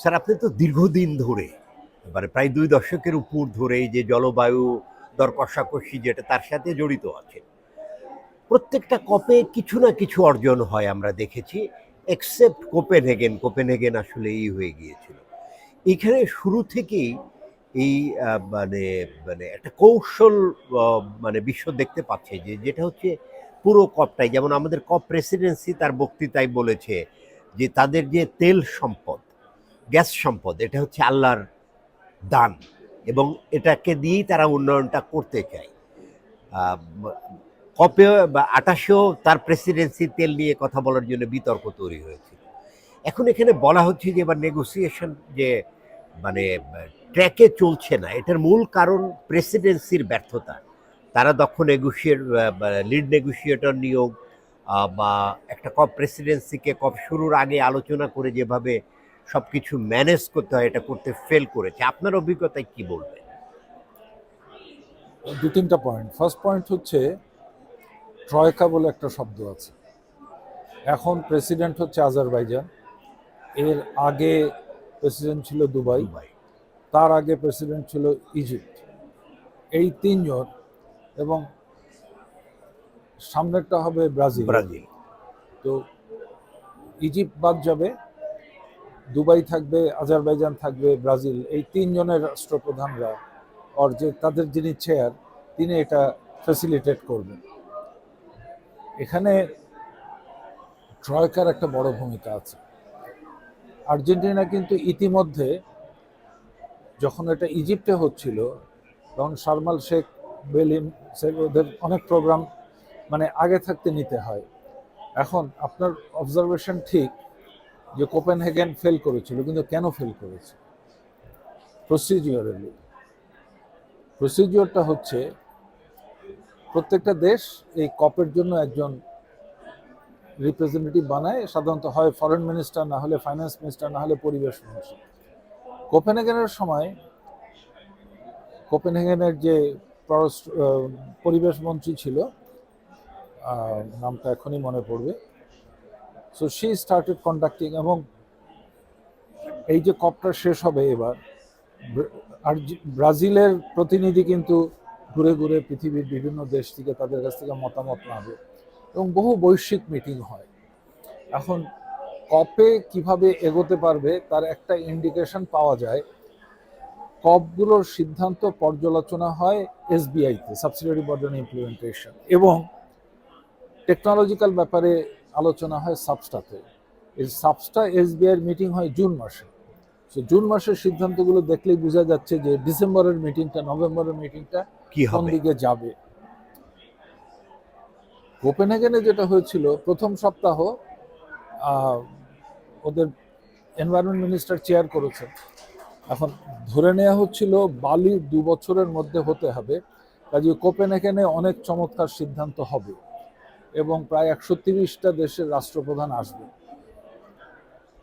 Sir, আপনি তো দীর্ঘদিন ধরে মানে প্রায় দুই দশকের উপর ধরে যে জলবায়ু দর কষাকষি যেটা, তার সাথে জড়িত আছে প্রত্যেকটা কপে কিছু না কিছু অর্জন হয় আমরা দেখেছি এক্সেপ্ট কোপেনহেগেন কোপেনহেগেন আসলে এই হয়ে গিয়েছিল। এখানে শুরু থেকেই এই মানে মানে একটা কৌশল মানে বিশ্ব দেখতে পাচ্ছে যে, যেটা হচ্ছে পুরো কপটাই, যেমন আমাদের কপ প্রেসিডেন্সি তার বক্তৃতায় বলেছে যে, তাদের যে তেল সম্পদ গ্যাস সম্পদ, এটা হচ্ছে আল্লাহর দান এবং এটাকে দিয়েই তারা উন্নয়নটা করতে চায়। কপে বা আটাশেও তার প্রেসিডেন্সি তেল নিয়ে কথা বলার জন্য বিতর্ক তৈরি হয়েছিল এখন এখানে বলা হচ্ছে যে, এবার নেগোসিয়েশন যে মানে ট্র্যাকে চলছে না, এটার মূল কারণ প্রেসিডেন্সির ব্যর্থতা। তারা দক্ষ নেগোসিয়েট লিড নেগোসিয়েটর নিয়োগ বা একটা কপ প্রেসিডেন্সিকে কপ শুরুর আগে আলোচনা করে যেভাবে সব কিছু ম্যানেজ করতে হয় এটা করতে ফেল করেছে। আপনার অভিজ্ঞতায় কি বলবেন? দু তিনটা পয়েন্ট ফার্স্ট পয়েন্ট হচ্ছে ট্রয়কা বলে একটা শব্দ আছে। এখন প্রেসিডেন্ট হচ্ছে আজারবাইজান এর আগে প্রেসিডেন্ট ছিল দুবাই তার আগে প্রেসিডেন্ট ছিল ইজিপ্ট এই তিনজন এবং সামনেরটা হবে ব্রাজিল। ব্রাজিল। তো ইজিপ্ট বাদ যাবে দুবাই থাকবে, আজারবাইজান থাকবে, ব্রাজিল, এই তিনজনের রাষ্ট্রপ্রধানরা অর যে তাদের যিনি চেয়ার তিনি এটা ফ্যাসিলিটেট করবেন। এখানে ট্রয়কার একটা বড় ভূমিকা আছে। আর্জেন্টিনা কিন্তু ইতিমধ্যে যখন এটা ইজিপ্টে হচ্ছিল, তখন শারমাল শেখ, বেলিম ওদের অনেক প্রোগ্রাম মানে আগে থাকতে নিতে হয়। এখন আপনার অবজারভেশন ঠিক যে কোপেনহেগেন ফেল করেছিল, কিন্তু কেন ফেল করেছে? প্রসিজিওরালি প্রসিজিওরটা হচ্ছে, প্রত্যেকটা দেশ এই কপের জন্য একজন রিপ্রেজেন্টেটিভ বানায়, সাধারণত হয় ফরেন মিনিস্টার না হলে ফাইন্যান্স মিনিস্টার না হলে পরিবেশ মন্ত্রী কোপেনহেগেনের সময়, কোপেনহেগেনের যে পরিবেশ মন্ত্রী ছিল নামটা এখনই মনে পড়বে সো শি স্টার্টেড কন্ডাক্টিং এবং এই যে কপটা শেষ হবে এবার আর ব্রাজিলের প্রতিনিধি কিন্তু ঘুরে ঘুরে পৃথিবীর বিভিন্ন দেশ থেকে তাদের কাছ থেকে মতামত নেবে এবং বহু বৈশ্বিক মিটিং হয়। এখন কপে কীভাবে এগোতে পারবে তার একটা ইন্ডিকেশন পাওয়া যায়। কপগুলোর সিদ্ধান্ত পর্যালোচনা হয় এসবিআইতে সাবসিডিয়ারি বর্ডার ইমপ্লিমেন্টেশন এবং টেকনোলজিক্যাল ব্যাপারে আলোচনা হয় সাবস্টাতে। এই সাবস্টা এসবিআইয়ের মিটিং হয় জুন মাসে। তো জুন মাসের সিদ্ধান্তগুলো দেখলেই বোঝা যাচ্ছে যে ডিসেম্বরের মিটিংটা নভেম্বরের মিটিংটা কি কোন দিকে যাবে। কোপেনহেগেনে যেটা হয়েছিল প্রথম সপ্তাহ আহ, ওদের এনভায়রনমেন্ট মিনিস্টার চেয়ার করেছেন। এখন ধরে নেওয়া হচ্ছিল বালির দু বছরের মধ্যে হতে হবে কাজে কোপেনহেগেনে অনেক চমৎকার সিদ্ধান্ত হবে। এবং প্রায় একশো তিরিশটা দেশের রাষ্ট্রপ্রধান আসবে।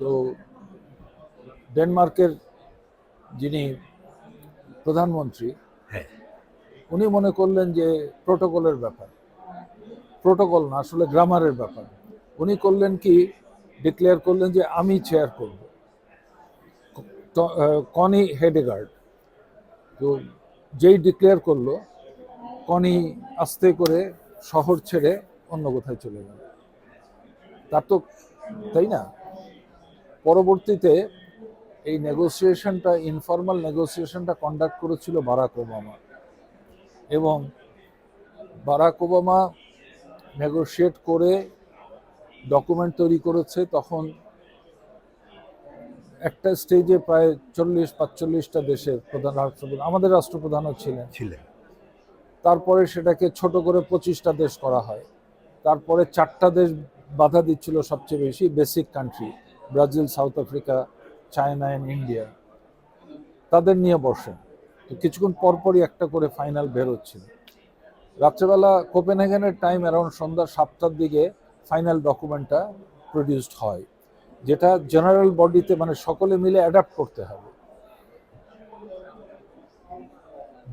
তো ডেনমার্কের যিনি প্রধানমন্ত্রী হ্যাঁ। উনি মনে করলেন যে প্রোটোকলের ব্যাপার। প্রোটোকল না আসলে গ্রামারের ব্যাপার। উনি করলেন কি ডিক্লেয়ার করলেন যে আমি চেয়ার করব। কনি হেডেগার্ড। তো যেই ডিক্লেয়ার করল কনি আস্তে করে শহর ছেড়ে অন্য কোথায় চলে গেল। তার তো তাই না? পরবর্তীতে এই নেগোসিয়েশনটা ইনফর্মাল নেগোসিয়েশনটা কন্ডাক্ট করেছিল বারাক ওবামা এবং বারাক ওবামা নেগোসিয়েট করে ডকুমেন্ট তৈরি করেছে তখন একটা স্টেজে প্রায় চল্লিশ পাঁচচল্লিশটা দেশের প্রধান রাষ্ট্রপ্রধান আমাদের রাষ্ট্রপ্রধানও ছিলেন। ছিলেন। তারপরে সেটাকে ছোট করে পঁচিশটা দেশ করা হয়। তারপরে চারটা দেশ বাধা দিচ্ছিল সবচেয়ে বেশি basic country Brazil, South Africa, China and India. তাদের নিয়ে বসেন তো কিছুক্ষণ পরপরই একটা করে ফাইনাল বেরোচ্ছিল রাত্রেবেলা কোপেনহেগেনের টাইম অ্যারাউন্ড সন্ধ্যা সাতটার দিকে ফাইনাল ডকুমেন্টটা প্রডিউসড হয়, যেটা জেনারেল বডিতে মানে সকলে মিলে অ্যাডাপ্ট করতে হবে।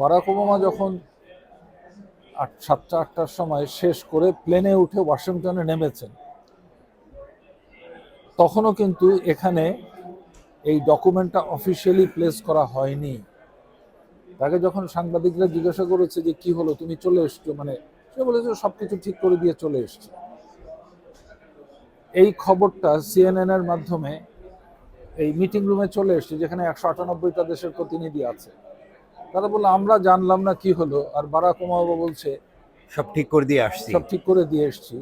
বারাক ওবামা যখন আট, সাতটা, আটটার সময় শেষ করে প্লেনে উঠে ওয়াশিংটনে নেমেছেন। তখনও কিন্তু এখানে এই ডকুমেন্টটা অফিসিয়ালি প্লেস করা হয়নি। তাকে যখন সাংবাদিকরা জিজ্ঞাসা করেছে যে কি হলো, তুমি চলে এসছো মানে সে বলেছে সবকিছু ঠিক করে দিয়ে চলে এসছে। এই খবরটা সিএনএন এর মাধ্যমে এই মিটিং রুমে চলে এসছে, যেখানে একশো আটানব্বইটা দেশের প্রতিনিধি আছে। তারা বলল আমরা জানলাম না কি হলো। আর বারাক ওবামা বলছে সব ঠিক করে দিয়ে আসছি। সব ঠিক করে দিয়ে এসছি।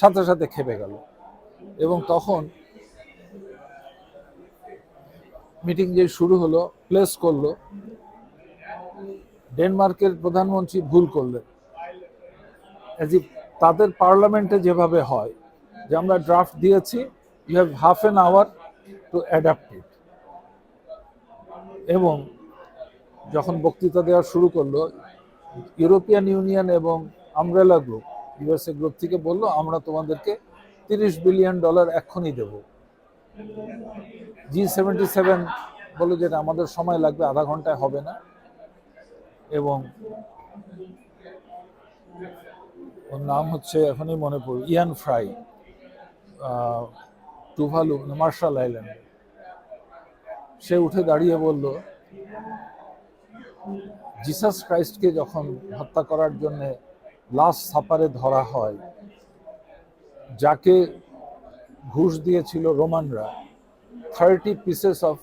সাথে সাথে খেপে গেল। এবং তখন মিটিং যে শুরু হলো প্লেস করল ডেনমার্কের প্রধানমন্ত্রী ভুল করলেন। তাদের পার্লামেন্টে যেভাবে হয় যে আমরা ড্রাফট দিয়েছি you have half an hour to adapt it এবং যখন বক্তৃতা দেওয়া শুরু করল, ইউরোপিয়ান ইউনিয়ন এবং আমব্রেলা গ্রুপ, ইউএসএ গ্রুপ থেকে বলল, আমরা তোমাদেরকে তিরিশ বিলিয়ন ডলার এক্ষুনি দেব। জি সেভেন্টি সেভেন বলল যেটা আমাদের সময় লাগবে, আধা ঘন্টায় হবে না। এবং ওর নাম হচ্ছে, এখনই মনে পড়ল Ian Fry Tuvalu, Marshall Island. সে উঠে দাঁড়িয়ে বলল জিসাস ক্রাইস্টকে যখন হত্যা করার জন্য লাস্ট সাপারে ধরা হয়, যাকে ঘুষ দিয়েছিল রোমানরা থার্টি পিসেস অফ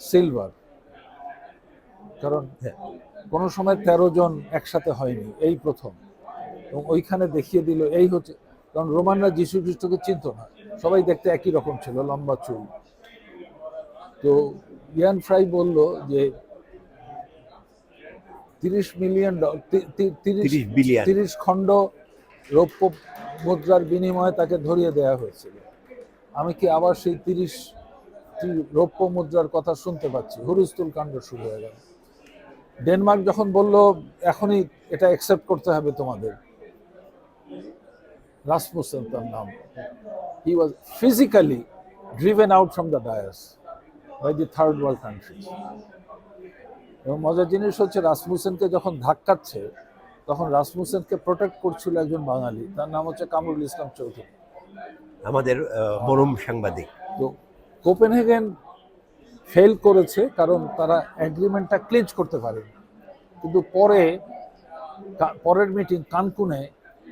সিলভার কারণ। কোনো সময় তেরো জন একসাথে হয়নি, এই প্রথম এবং ওইখানে দেখিয়ে দিল, এই হচ্ছে, কারণ রোমানরা যীশু খ্রিস্টকে চিনত না, সবাই দেখতে একই রকম ছিল, লম্বা চুল তো ইয়ান ফ্রাই বলল যে তিরিশ মিলিয়ন তিরিশ খণ্ড রৌপ্য মুদ্রার বিনিময়ে তাকে ধরিয়ে দেওয়া হয়েছিল। আমি কি আবার সেই তিরিশ রৌপ্য মুদ্রার কথা শুনতে পাচ্ছি? হুরুস্তুল কাণ্ড শুরু হয়ে গেল। ডেনমার্ক যখন বলল এখনই এটা অ্যাকসেপ্ট করতে হবে তোমাদের। রাসমুসেন তার নাম। He was physically driven out from the dais by the third world countries এবং মজার জিনিস হচ্ছে রাসমুসেনকে যখন ধাক্কাচ্ছে তখন রাসমুসেনকে প্রোটেক্ট করছিল একজন বাঙালি। তার নাম হচ্ছে কামরুল ইসলাম চৌধুরী। আমাদের আহ, মরম সাংবাদিক। তো কোপেনহেগেন ফেল করেছে কারণ তারা অ্যাগ্রিমেন্টটা ক্লিঞ্চ করতে পারেনি। কিন্তু পরে পরের মিটিং কানকুনে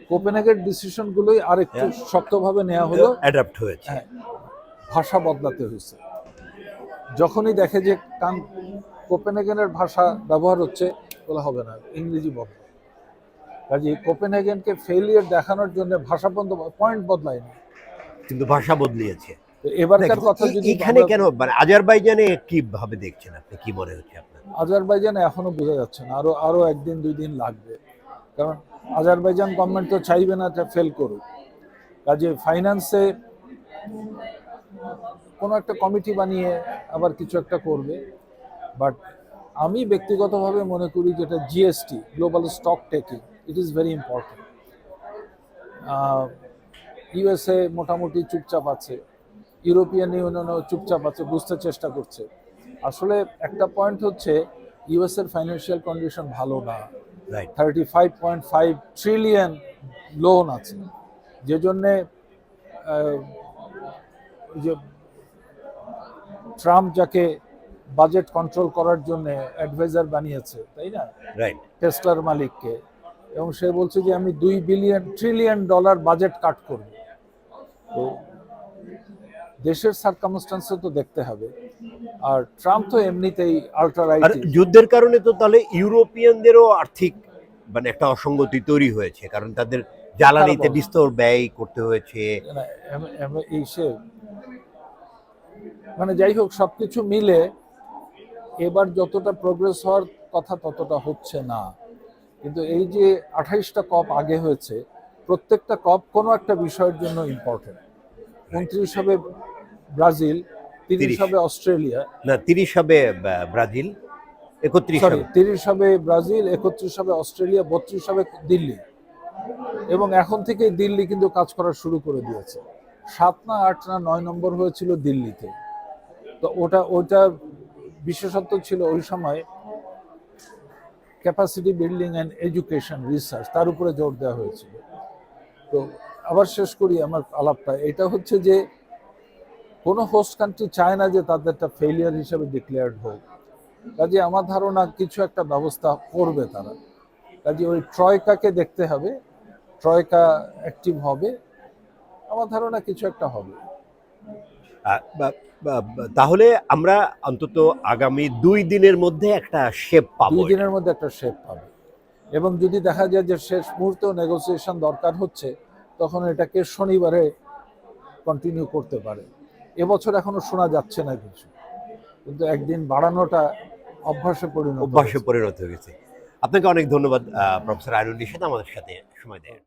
কোপেনহেগের ডিসিশনগুলোই আরেকটু শক্তভাবে নেওয়া হলো। অ্যাডাপ্ট হয়েছে। হ্যাঁ। ভাষা বদলাতে হয়েছে। যখনই দেখে যে কান কোপেনহেগেনের ভাষা ব্যবহার হচ্ছে বলা হবে না ইংরেজি বদল কাজে কোপেনহেগেনকে ফেলিয়ার দেখানোর জন্য ভাষা বন্ধ পয়েন্ট বদলায়নি। কিন্তু ভাষা বদলিয়েছে। এবারকার কথা যদি এখানে কেন মানে আজারবাইজানে কি ভাবে দেখছেন আপনি কি মনে হচ্ছে আপনার? আজারবাইজানে এখনও বোঝা যাচ্ছে না আরও আরও একদিন দুই দিন লাগবে। কারণ আজারবাইজান গভর্নমেন্ট তো চাইবে না এটা ফেল করুক। কাজে ফাইন্যান্সে কোনো একটা কমিটি বানিয়ে আবার কিছু একটা করবে। বাট আমি ব্যক্তিগতভাবে মনে করি যেটা GST global stock taking it is very important USA মোটামুটি চুপচাপ আছে ইউরোপিয়ান ইউনিয়নও চুপচাপ আছে বুঝতে চেষ্টা করছে। আসলে একটা পয়েন্ট হচ্ছে ইউএস এর ফাইন্যান্সিয়াল কন্ডিশন ভালো না। Thirty five point five trillion loan আছে। যে জন্যে যে ট্রাম্প যাকে বাজেট কন্ট্রোল করার জন্য অ্যাডভাইজার বানিয়েছে তাই না? রাইট টেসলার মালিককে। এবং সে বলছে যে আমি দুই billion trillion dollar budget cut করব। তো দেশের সার্কামস্টান্সও তো দেখতে হবে। আর ট্রাম্প তো এমনিতেই আল্ট্রা রাইট যুদ্ধের কারণে তো তাহলে ইউরোপিয়ানদেরও আর্থিক মানে একটা অসঙ্গতি তৈরি হয়েছে। কারণ তাদের জ্বালানিতে বিস্তর ব্যয় করতে হয়েছে। এই সে মানে যাই হোক সবকিছু মিলে এবার যতটা প্রোগ্রেস হওয়ার কথা ততটা হচ্ছে না। কিন্তু এই যে আঠাইশটা কপ আগে হয়েছে প্রত্যেকটা কপ কোনো একটা বিষয়ের জন্য ইম্পর্টেন্ট উনত্রিশ হবে ব্রাজিল তিরিশ হবে অস্ট্রেলিয়া। না তিরিশ হবে ব্রাজিল একত্রিশ হবে। তিরিশ হবে ব্রাজিল একত্রিশ হবে অস্ট্রেলিয়া বত্রিশ হবে দিল্লি। এবং এখন থেকেই দিল্লি কিন্তু কাজ করা শুরু করে দিয়েছে। সাত না আট না নয় নম্বর হয়েছিল দিল্লিতে। তো ওটা ওটা বিশেষত্ব ছিল ওই সময় capacity building and education research তার উপরে জোর দেওয়া হয়েছিল। তো আবার শেষ করি আমার আলাপটা। এটা হচ্ছে যে, কোনো হোস্ট কান্ট্রি চায় না যে তাদেরটা ফেলিয়ার হিসেবে ডিক্লেয়ার্ড হোক। কাজে আমার ধারণা কিছু একটা ব্যবস্থা করবে তারা। কাজে ওই ট্রয়কাকে দেখতে হবে, ট্রয়কা অ্যাক্টিভ হবে। আমার ধারণা কিছু একটা হবে। তাহলে আমরা অন্তত আগামী দুই দিনের মধ্যে একটা শেপ পাবো দুই দিনের মধ্যে একটা শেপ পাবে। এবং যদি দেখা যায় যে শেষ মুহূর্তেও নেগোসিয়েশন দরকার হচ্ছে তখন এটাকে শনিবারে কন্টিনিউ করতে পারে। এবছর এখনও শোনা যাচ্ছে না কিছু। কিন্তু একদিন বাড়ানোটা অভ্যাসে পরিণত অভ্যাসে পরিণত হয়ে গেছে আপনাকে অনেক ধন্যবাদ প্রফেসর আইনুল নিষেধ আমাদের সাথে সময় দেয়